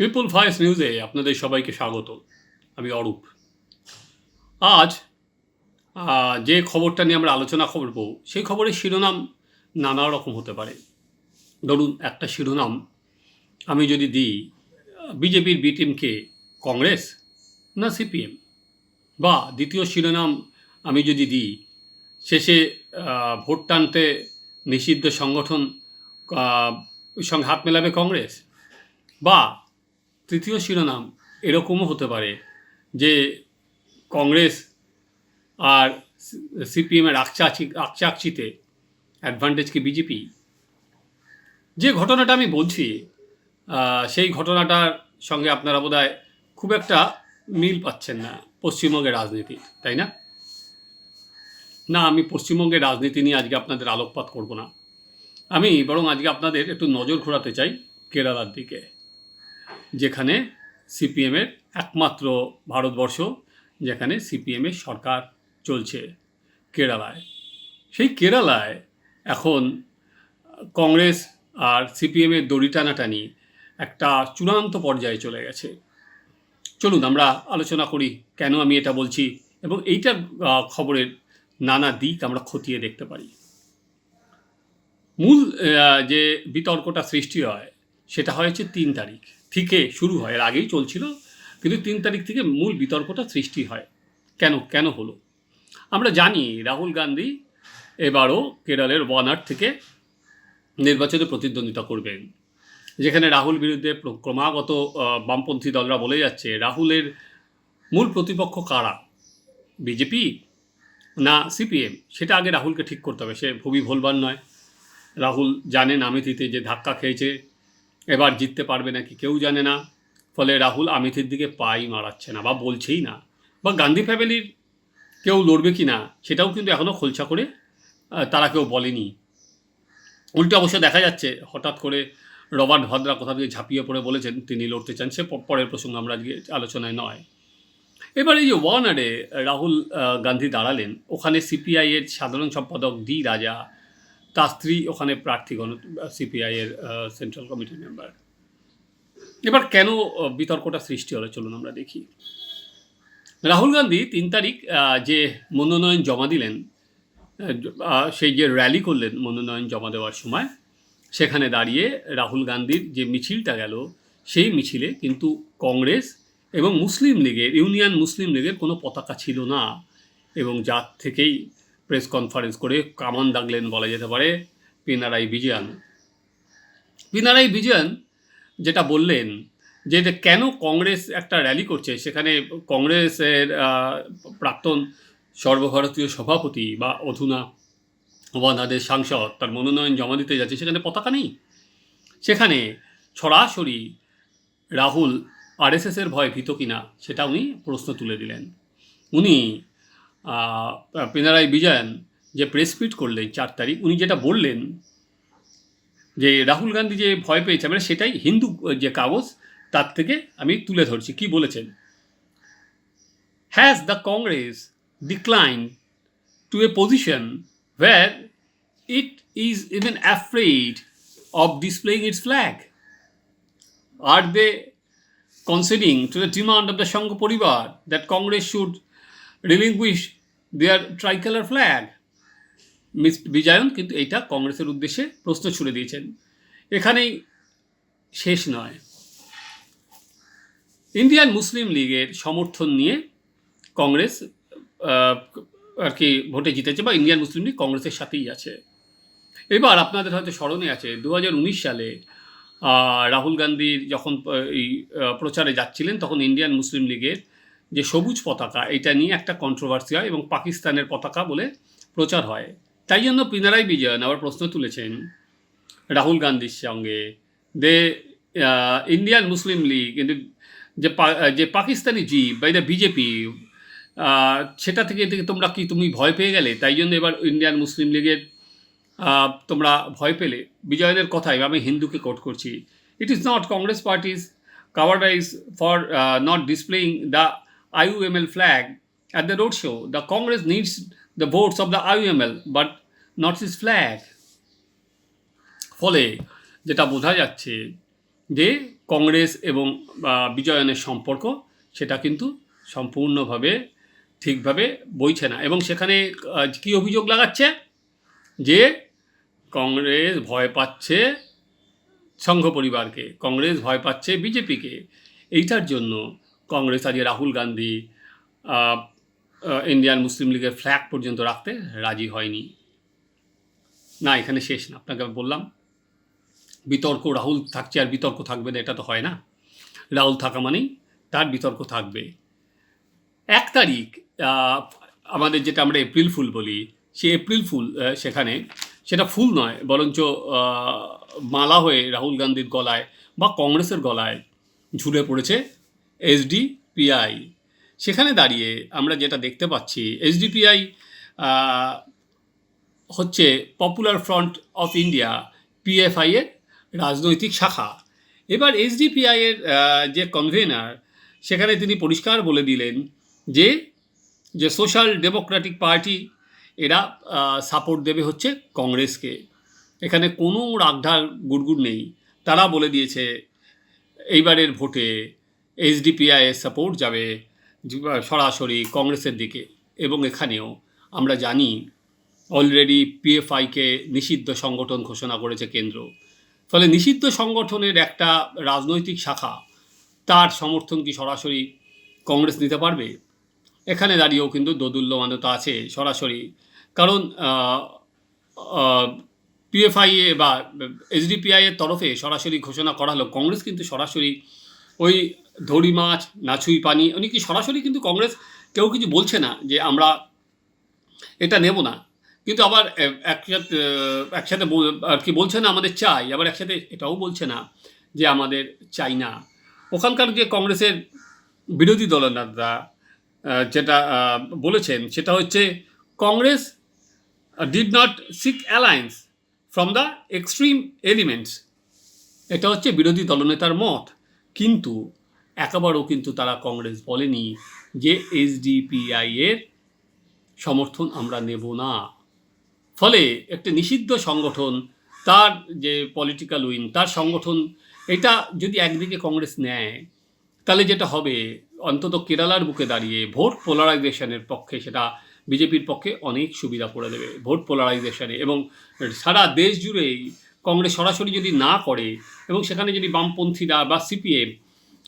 People voice নিউজে আপনাদের সবাইকে স্বাগত আমি অরূপ। আজ যে খবরটা নিয়ে আমরা আলোচনা করব, সেই খবরের শিরোনাম নানা রকম হতে পারে। ধরুন, একটা শিরোনাম আমি যদি দিই, বিজেপির বি টিমকে কংগ্রেস না সিপিএম? বা দ্বিতীয় শিরোনাম আমি যদি দিই, শেষে ভোট টানতে নিষিদ্ধ সংগঠন সঙ্গে হাত মেলাবে কংগ্রেস? বা তৃতীয় শিরোনাম এরকমও হতে পারে যে কংগ্রেস আর সিপিএমের আকচাচি আকচাকচিতে অ্যাডভান্টেজ কি বিজেপি? যে ঘটনাটা আমি বলছি সেই ঘটনাটার সঙ্গে আপনারা বোধহয় খুব একটা মিল পাচ্ছেন না পশ্চিমবঙ্গের রাজনীতি, তাই না? না, আমি পশ্চিমবঙ্গের রাজনীতি নিয়ে আজকে আপনাদের আলোকপাত করব না। আমি বরং আজকে আপনাদের একটু নজর ঘোরাতে চাই কেরালার দিকে। যেখানে সিপিএমের একমাত্র ভারতবর্ষ, যেখানে সিপিএমের সরকার চলছে কেরালায়। সেই কেরালায় এখন কংগ্রেস আর সিপিএমের দড়ি টানাটানি একটা চূড়ান্ত পর্যায়ে চলে গেছে। চলুন আমরা আলোচনা করি কেন আমি এটা বলছি এবং এইটার খবরের নানা দিক আমরা খতিয়ে দেখতে পারি। মূল যে বিতর্কটা সৃষ্টি হয় সেটা হয়েছে তিন তারিখ। থেকে শুরু হয়, এর আগেই চলছিল। কিন্তু তিন তারিখ থেকে মূল বিতর্কটা সৃষ্টি হয়। কেন কেন হলো? আমরা জানি রাহুল গান্ধী এবারও কেরলের ওয়ানার থেকে নির্বাচনে প্রতিদ্বন্দ্বিতা করবেন। যেখানে রাহুল বিরুদ্ধে ক্রমাগত বামপন্থী দলরা বলে যাচ্ছে, রাহুলের মূল প্রতিপক্ষ কারা? বিজেপি না সিপিএম? সেটা আগে রাহুলকে ঠিক করতে হবে। সে ভুবি ভোলবার নয়। রাহুল জানেন আমেথিতে যে ধাক্কা খেয়েছে। এবার জিততে পারবে নাকি কেউ জানে না। ফলে রাহুল আমেথির দিকে পাই মারাচ্ছে না বা বলছেই না। বা গান্ধী ফ্যামিলির কেউ লড়বে কি না, সেটাও কিন্তু এখনও খোলসা করে তারা কেউ বলেনি। উল্টো অবশ্য দেখা যাচ্ছে, হঠাৎ করে রবার্ট ভদ্রা কোথা থেকে ঝাঁপিয়ে পড়ে বলেছেন, তিনি লড়তে চান, সে পরের প্রসঙ্গ আমরা আজকে আলোচনায় নয়। এবার এই যে ওয়ানারে রাহুল গান্ধী দাঁড়ালেন, ওখানে সিপিআইয়ের সাধারণ সম্পাদক ডি রাজা তার স্ত্রী ওখানে প্রার্থীগণ এর সেন্ট্রাল কমিটির মেম্বার। এবার কেন বিতর্কটা সৃষ্টি হলো? চলুন আমরা দেখি। রাহুল গান্ধী তিন তারিখ যে মনোনয়ন জমা দিলেন সেই যে র্যালি করলেন মনোনয়ন জমা দেওয়ার সময়, সেখানে দাঁড়িয়ে রাহুল গান্ধীর যে মিছিলটা গেল, সেই মিছিলে কিন্তু কংগ্রেস এবং মুসলিম লীগের, ইউনিয়ন মুসলিম লীগের কোনো পতাকা ছিল না এবং যার থেকেই প্রেস কনফারেন্স করে কামান দাগলেন বলা যেতে পারে পিনারাই বিজয়ান। পিনারাই বিজয়ান যেটা বললেন যে কেন কংগ্রেস একটা র্যালি করছে, সেখানে কংগ্রেসের প্রাক্তন সর্বভারতীয় সভাপতি বা অধুনা ওয়ানাদের সাংসদ তার মনোনয়ন জমা দিতে যাচ্ছে, সেখানে পতাকা নেই। সেখানে সরাসরি রাহুল আরএসএসের ভয় ভীত কিনা সেটা উনি প্রশ্ন তুলে দিলেন। উনি পিনারাই বিজয়ন যে প্রেস মিট করলেন চার তারিখ, উনি যেটা বললেন যে রাহুল গান্ধী যে ভয় পেয়েছে মানে সেটাই হিন্দু যে কাগজ, তার থেকে আমি তুলে ধরছি। কি বলেছেন? Has the Congress decline to a position where it is even afraid of displaying its flag are they conceding to the demand of the Sangh Parivar that Congress should relinquish their tricolor flag? Miss Vijayan কিন্তু এইটা কংগ্রেসের উদ্দেশ্যে প্রশ্ন ছুড়ে দিয়েছেন। এখানেই শেষ নয়। ইন্ডিয়ান মুসলিম লীগের সমর্থন নিয়ে কংগ্রেস আর কি ভোটে জিতেছে বা ইন্ডিয়ান মুসলিম লীগ কংগ্রেসের সাথেই আছে। এবার আপনাদের হয়তো স্মরণে আছে দু হাজার উনিশ সালে রাহুল গান্ধীর যখন এই প্রচারে যাচ্ছিলেন, তখন ইন্ডিয়ান মুসলিম লীগের যে সবুজ পতাকা এটা নিয়ে একটা কন্ট্রোভার্সি হয় এবং পাকিস্তানের পতাকা বলে প্রচার হয়। তাই জন্য পিনারাই বিজয়ন আবার প্রশ্ন তুলেছেন রাহুল গান্ধীর সঙ্গে দে ইন্ডিয়ান মুসলিম লীগ কিন্তু যে যে পাকিস্তানি জি বাই দ্য বিজেপি সেটা থেকে তোমরা কি, তুমি ভয় পেয়ে গেলে? তাই জন্য এবার ইন্ডিয়ান মুসলিম লীগের তোমরা ভয় পেলে। বিজয়নের কথাই, আমি হিন্দুকে কোট করছি। It is not Congress party's cowardice for not displaying the flag at the road show the Congress needs the votes of the IUML but not its flag ফলে যেটা বোঝা যাচ্ছে যে কংগ্রেস এবং বিজয়নের সম্পর্ক সেটা কিন্তু সম্পূর্ণভাবে ঠিকভাবে বইছে না। এবং সেখানে কী অভিযোগ লাগাচ্ছে? যে কংগ্রেস ভয় পাচ্ছে সংঘ পরিবারকে, কংগ্রেস ভয় পাচ্ছে বিজেপিকে। এইটার জন্য কংগ্রেস আজকে রাহুল গান্ধী ইন্ডিয়ান মুসলিম লীগের ফ্ল্যাগ পর্যন্ত রাখতে রাজি হয়নি। না, এখানে শেষ না, আপনাকে বললাম। বিতর্ক, রাহুল থাকছে আর বিতর্ক থাকবে না, এটা তো হয় না। রাহুল থাকা মানেই তার বিতর্ক থাকবে। এক তারিখ আমাদের যেটা আমরা এপ্রিল ফুল বলি, সে এপ্রিল ফুল সেখানে সেটা ফুল নয়, বরঞ্চ মালা হয়ে রাহুল গান্ধীর গলায় বা কংগ্রেসের গলায় ঝুলে পড়েছে এসডিপিআই সেখানে দাঁড়িয়ে আমরা যেটা দেখতে পাচ্ছি এসডিপিআই হচ্ছে Popular Front of India PFI এর রাজনৈতিক শাখা। এবার এসডিপিআই এর যে কনভেনার সেখানে তিনি পরিষ্কার বলে দিলেন যে যে সোশ্যাল ডেমোক্রেটিক পার্টি এরা সাপোর্ট দেবে হচ্ছে কংগ্রেসকে। এখানে কোনো রাগঢাক গুড়গুড় নেই। তারা বলে দিয়েছে, এইবারের ভোটে এইচডিপিআই এর সাপোর্ট যাবে, সরাসরি কংগ্রেসের দিকে। এবং এখানেও আমরা জানি অলরেডি পিএফআইকে নিষিদ্ধ সংগঠন ঘোষণা করেছে কেন্দ্র। ফলে নিষিদ্ধ সংগঠনের একটা রাজনৈতিক শাখা, তার সমর্থন কি সরাসরি কংগ্রেস নিতে পারবে? এখানে দাঁড়িয়েও কিন্তু দোদুল্যমানতা আছে সরাসরি। কারণ পিএফআইএ বা এসডিপিআই এর তরফে সরাসরি ঘোষণা করা হলো, কংগ্রেস কিন্তু সরাসরি ওই ধরি মাছ নাছুই পানি উনি কি সরাসরি কিন্তু কংগ্রেস কেউ কিছু বলছে না যে আমরা এটা নেব না। কিন্তু আবার একসাথে একসাথে আর কি বলছে না আমাদের চাই আবার একসাথে এটাও বলছে না যে আমাদের চাই না। ওখানকার যে কংগ্রেসের বিরোধী দলনেতা আহ, যেটা বলেছেন সেটা হচ্ছে Congress did not seek alliance from the extreme elements এটা হচ্ছে বিরোধী দলনেতার মত। কিন্তু একেবারেও কিন্তু তারা কংগ্রেস বলেনি যে এসডিপিআই এর সমর্থন আমরা নেব না। ফলে একটি নিষিদ্ধ সংগঠন, তার যে পলিটিক্যাল উইন তার সংগঠন, এটা যদি একদিকে কংগ্রেস নেয়, তাহলে যেটা হবে, অন্তত কেরালার বুকে দাঁড়িয়ে ভোট পোলারাইজেশনের পক্ষে সেটা বিজেপির পক্ষে অনেক সুবিধা করে দেবে, ভোট পোলারাইজেশনে। এবং সারা দেশ জুড়েই কংগ্রেস সরাসরি যদি না করে এবং সেখানে যদি বামপন্থীরা বা সিপিএম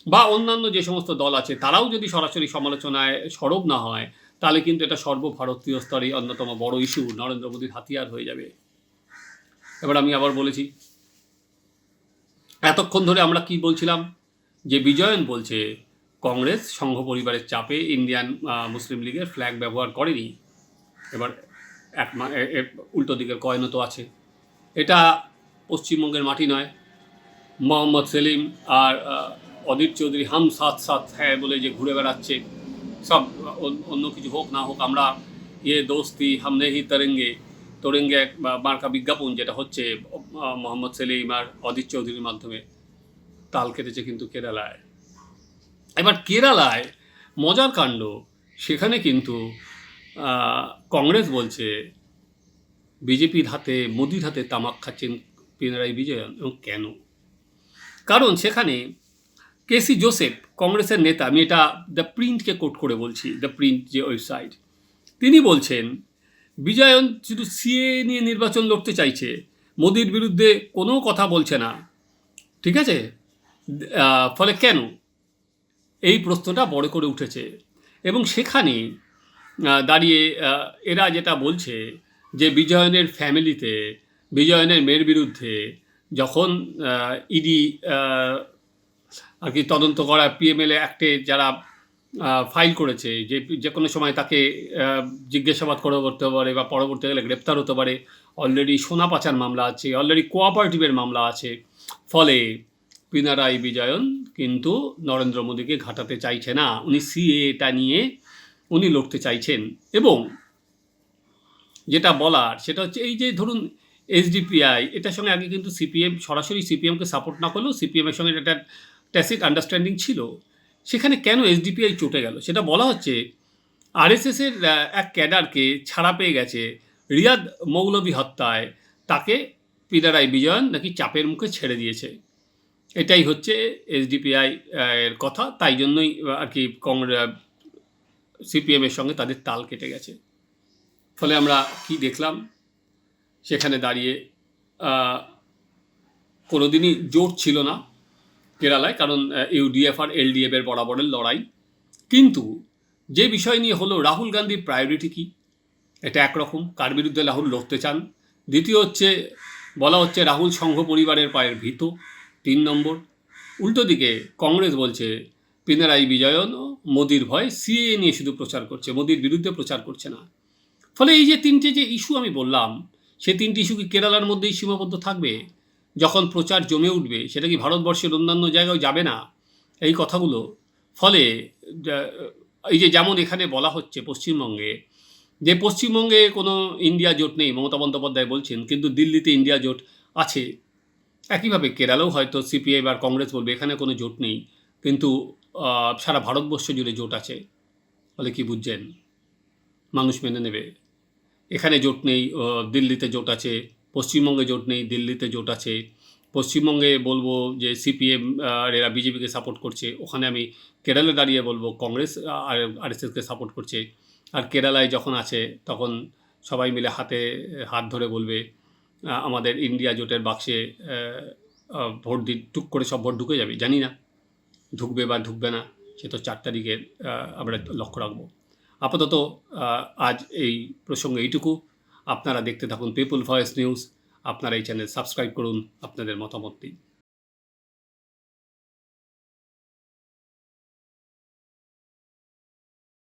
বা অন্যান্য যে সমস্ত দল আছে, তারাও যদি সরাসরি সমালোচনায় সরব না হয়, তাহলে কিন্তু এটা সর্বভারতীয় স্তরে অন্যতম বড় ইস্যু নরেন্দ্র মোদীর হাতিয়ার হয়ে যাবে। এবার আমি আবার বলেছি, এতক্ষণ ধরে আমরা কি বলছিলাম? যে বিজয়ন বলছে, কংগ্রেস সংঘ পরিবারের চাপে ইন্ডিয়ান মুসলিম লীগের ফ্ল্যাগ ব্যবহার করেনি। এবার এক উল্টো দিকের কয়েনও তো আছে। এটা পশ্চিমবঙ্গের মাটি নয়। মোহাম্মদ সেলিম আর অদিত চৌধুরী হাম সাত সাথ হ্যাঁ বলে যে ঘুরে বেড়াচ্ছে, সব অন্য- কিছু হোক না হোক, আমরা ইয়ে দোস্তি হাম নেহি তরেঙ্গে তরেঙ্গে এক মার্কা বিজ্ঞাপন যেটা হচ্ছে মোহাম্মদ সেলিম আর অদিত চৌধুরীর মাধ্যমে। তাল কেটেছে কিন্তু কেরালায়। এবার কেরালায় মজার কাণ্ড, সেখানে কিন্তু কংগ্রেস বলছে, বিজেপির হাতে, মোদির হাতে তামাক খাচ্ছেন পিনারাই বিজয়ন এবং কেন? কারণ সেখানে কেসি জোসেফ, কংগ্রেসের নেতা, আমি এটা দ্য প্রিন্টকে কোট করে বলছি, দ্য প্রিন্ট যে ওয়েবসাইট তিনি বলছেন, বিজয়ন শুধু সিএ নিয়ে নির্বাচন লড়তে চাইছে, মোদির বিরুদ্ধে কোনো কথা বলছে না। ঠিক আছে? ফলে কেন? এই প্রশ্নটা বড় করে উঠেছে। এবং সেখানে দাঁড়িয়ে এরা যেটা বলছে যে বিজয়নের ফ্যামিলিতে বিজয়নের মেয়ের বিরুদ্ধে যখন ইডি আর কি তদন্ত করা পিএমএলএ অ্যাক্টে যারা ফাইল করেছে, যে যে কোনো সময় তাকে জিজ্ঞাসাবাদ করে করতে পারে বা পরবর্তীকালে গ্রেপ্তার হতে পারে অলরেডি সোনা পাচার মামলা আছে অলরেডি কোঅপারেটিভের মামলা আছে, ফলে পিনারাই বিজয়ন কিন্তু নরেন্দ্র মোদীকে ঘাটাতে চাইছে না। উনি সিএটা নিয়ে উনি লড়তে চাইছেন। এবং যেটা বলার সেটা হচ্ছে এই যে ধরুন এসডিপিআই, এটার সঙ্গে আগে কিন্তু সিপিএম, সরাসরি সিপিএমকে সাপোর্ট না করলেও সিপিএমের সঙ্গে একটা ট্যাসিট আন্ডারস্ট্যান্ডিং ছিল। সেখানে কেন এসডিপিআই চটে গেল? সেটা বলা হচ্ছে আরএসএসের এক ক্যাডারকে ছাড়া পেয়ে গেছে রিয়াদ মৌলভী হত্যায়। তাকে পিনারাই বিজয়ন নাকি চাপের মুখে ছেড়ে দিয়েছে। এটাই হচ্ছে এসডিপিআই এর কথা। তাই জন্যই আর কি কংগ্রেস সিপিএমের সঙ্গে তাদের তাল কেটে গেছে। ফলে আমরা কি দেখলাম? সেখানে দাঁড়িয়ে আহ, কোনোদিনই জোট ছিল না কেরালায় কারণ ইউডিএফ আর এলডিএফ এর বরাবরের লড়াই। কিন্তু যে বিষয় নিয়ে হলো রাহুল গান্ধীর প্রায়োরিটি কী এটা একরকম। কার বিরুদ্ধে রাহুল লড়তে চান? দ্বিতীয় হচ্ছে বলা হচ্ছে রাহুল সংঘ পরিবারের পায়ের ভীত তিন নম্বর। উল্টো দিকে কংগ্রেস বলছে পিনারাই বিজয়ন মোদির ভয় সিএ নিয়ে শুধু প্রচার করছে মোদির বিরুদ্ধে প্রচার করছে না। ফলে এই যে তিনটে যে ইস্যু আমি বললাম সেই তিনটি ইস্যু কি কেরালার মধ্যেই সীমাবদ্ধ থাকবে? যখন প্রচার জমে উঠবে, সেটা কি ভারতবর্ষের অন্যান্য জায়গায় যাবে না? এই কথাগুলো। ফলে এই যে যেমন এখানে বলা হচ্ছে পশ্চিমবঙ্গে, যে পশ্চিমবঙ্গে কোনো ইন্ডিয়া জোট নেই, মমতা বন্দ্যোপাধ্যায় বলছেন, কিন্তু দিল্লিতে ইন্ডিয়া জোট আছে। একইভাবে কেরালাও হয়তো সিপিআই বা কংগ্রেস বলবে, এখানে কোনো জোট নেই, কিন্তু সারা ভারতবর্ষ জুড়ে জোট আছে। ফলে কি বুঝছেন? মানুষ মেনে নেবে। এখানে জোট নেই দিল্লিতে জোট আছে, পশ্চিমবঙ্গে জোট নেই, দিল্লিতে জোট আছে। পশ্চিমবঙ্গে বলব যে সিপিএম আর এরা বিজেপিকে সাপোর্ট করছে। ওখানে আমি কেরালে দাঁড়িয়ে বলব, কংগ্রেস আর আরএসএসকে সাপোর্ট করছে। আর কেরালায় যখন আছে, তখন সবাই মিলে হাতে, হাত ধরে বলবে আমাদের ইন্ডিয়া জোটের বাক্সে ভোট দি, টুক করে সব ভোট ঢুকে যাবে। জানি না, ঢুকবে বা ঢুকবে না, সে তো চার তারিখে আমরা লক্ষ্য রাখব। আপাতত আজ এই প্রসঙ্গে এইটুকু। আপনারা দেখতে থাকুন পিপুল ভয়েস নিউজ আপনারা এই চ্যানেল সাবস্ক্রাইব করুন আপনাদের মতামত দিন